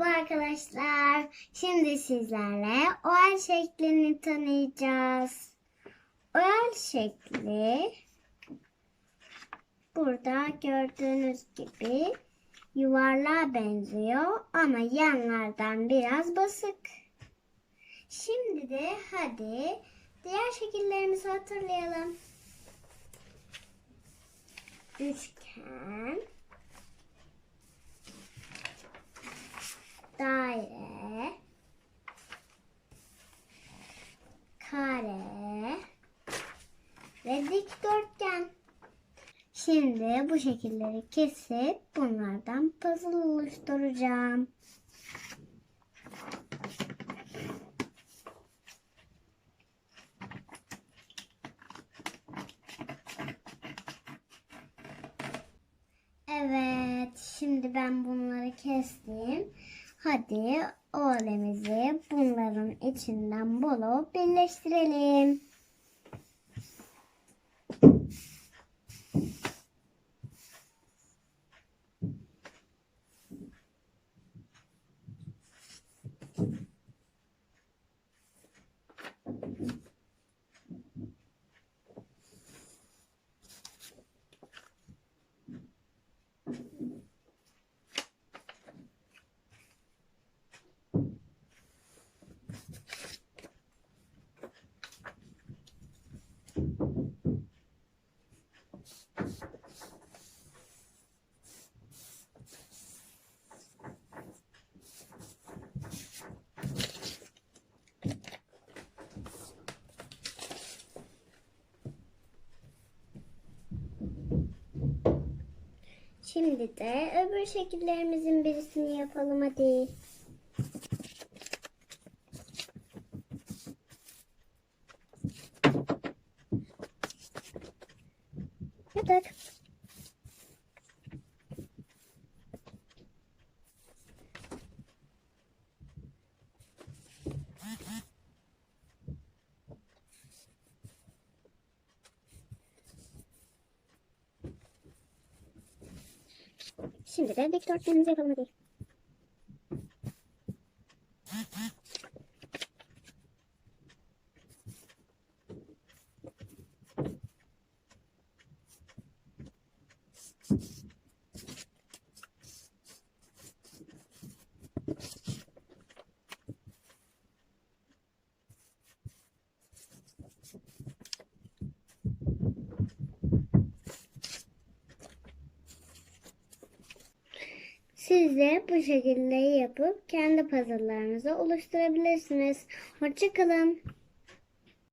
Merhaba arkadaşlar. Şimdi sizlerle oval şeklini tanıyacağız. Oval şekli burada gördüğünüz gibi yuvarlığa benziyor ama yanlardan biraz basık. Şimdi de hadi diğer şekillerimizi hatırlayalım. Üçgen, kare ve dikdörtgen. Şimdi bu şekilleri kesip bunlardan puzzle oluşturacağım. Evet, şimdi ben bunları kestim. Hadi oğlemizi bunların içinden bulup birleştirelim. Şimdi de öbür şekillerimizin birisini yapalım hadi. Yaptık. Şimdi de dikdörtgenimizi yapalım hadi. Siz de bu şekilde yapıp kendi puzzle'larınızı oluşturabilirsiniz. Hoşçakalın.